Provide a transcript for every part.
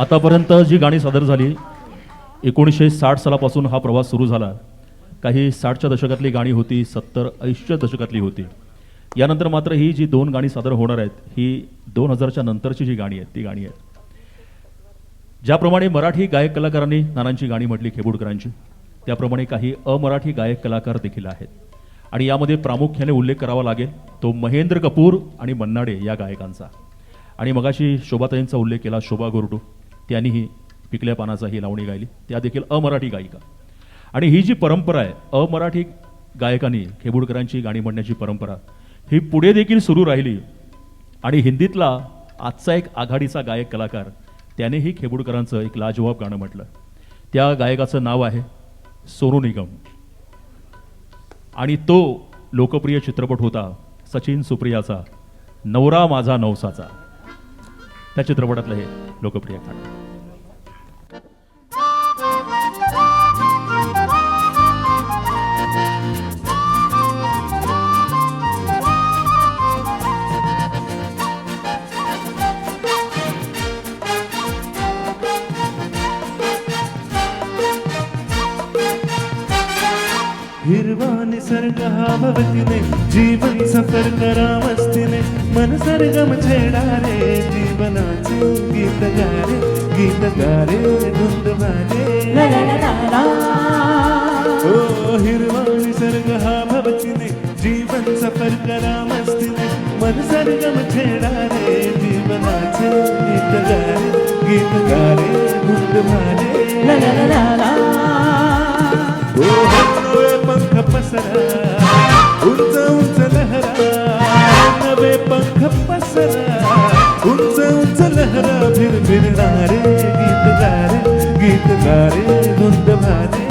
आतापर्यंत जी गाणी सादर झाली एकोणीसशे साठ सालापासून हा प्रवास सुरू झाला. काही साठच्या दशकातली गाणी होती सत्तर ऐंशीच्या दशकातली होती. यानंतर मात्र ही जी दोन गाणी सादर होणार आहेत ही दोन हजारच्या नंतरची जी गाणी आहेत ती गाणी आहेत. ज्याप्रमाणे मराठी गायक कलाकारांनी नानांची गाणी म्हटली खेबुडकरांची त्याप्रमाणे काही अमराठी गायक कलाकार देखील आहेत. आणि यामध्ये प्रामुख्याने उल्लेख करावा लागेल तो महेंद्र कपूर आणि मन्नाडे या गायकांचा. आणि मगाशी शोभाताईंचा उल्लेख केला शोभा गोरडू. त्यांनीही पिकल्या पानाचा ही लावणी गायली. त्या देखील अमराठी गायिका. आणि ही जी परंपरा आहे अमराठी गायकांनी खेबुडकरांची गाणी म्हणण्याची परंपरा ही पुढे देखील सुरू राहिली. आणि हिंदीतला आजचा एक आघाडीचा गायक कलाकार त्यानेही खेबुडकरांचं एक लाजवाब गाणं म्हटलं. त्या गायकाचं नाव आहे सोनू निगम. आणि तो लोकप्रिय चित्रपट होता सचिन सुप्रियाचा नवरा माझा नवसाचा. त्या चित्रपटातलं हे लोकप्रिय गाणं. हिरवा निसर्ग हा भवतीने जीवन सफर करा मस्तीने मन सरगम छेडा रे. నాచి గీతగారే గీతగారే గుండవారే ఓ హిరువాణి సరగ భవచిని జీవన్ సఫర్ కరామస్తిని మన సరగమ చేడారే జీవనాచే గీతగారే గీతగారే గుండవారే తిరుడారే గీతగారే గీతగారే గుందవారే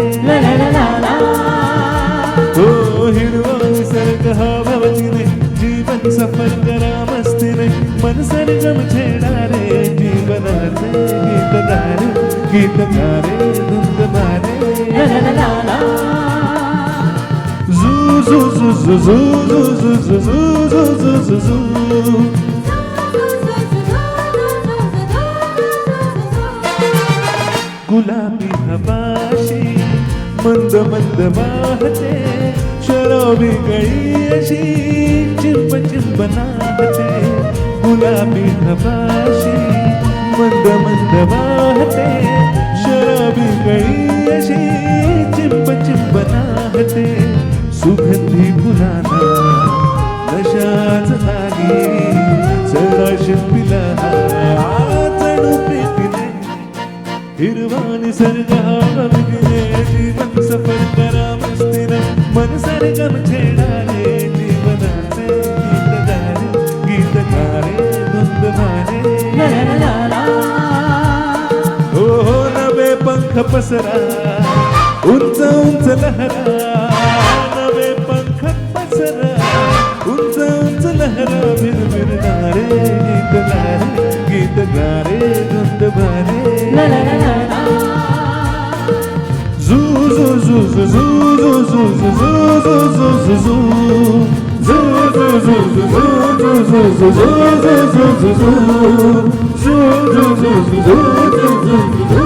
ఓ హిరువాని సరక హావవతినే జీవన్ సఫల్ కరామస్తినే మన సరగం చేడారే జీవనారే గీతగారే గీతగారే గుందవారే జూ జూ జూ జూ జూ జూ జూ జూ జూ జూ జూ गुलाबी हवाशी मंद मंद वाहते शराबी गळी अशी चिंब चिंब नाहते गुलाबी हवाशी मंद मंद वाहते शराबी गळी अशी चिंब चिंब नाहते सुगंधी फुलाना नशाच लागी चढा शिंपिला திருவாணி சருகாவதுகளே ஜீவன் சஃபர் கரா மஸ்திர மன சருகம் சேடாரே ஜீவனாரே கீதகாரே கீதகாரே குந்தமாரே ஓஹோ நவே பங்க பசரா உன்ச உன்ச லஹரா நவே பங்க பசரா உன்ச உன்ச லஹரா விரு விரு கீதகாரே கீதகாரே குந்தமாரே zoo, zoo, zoo, zoo, zoo,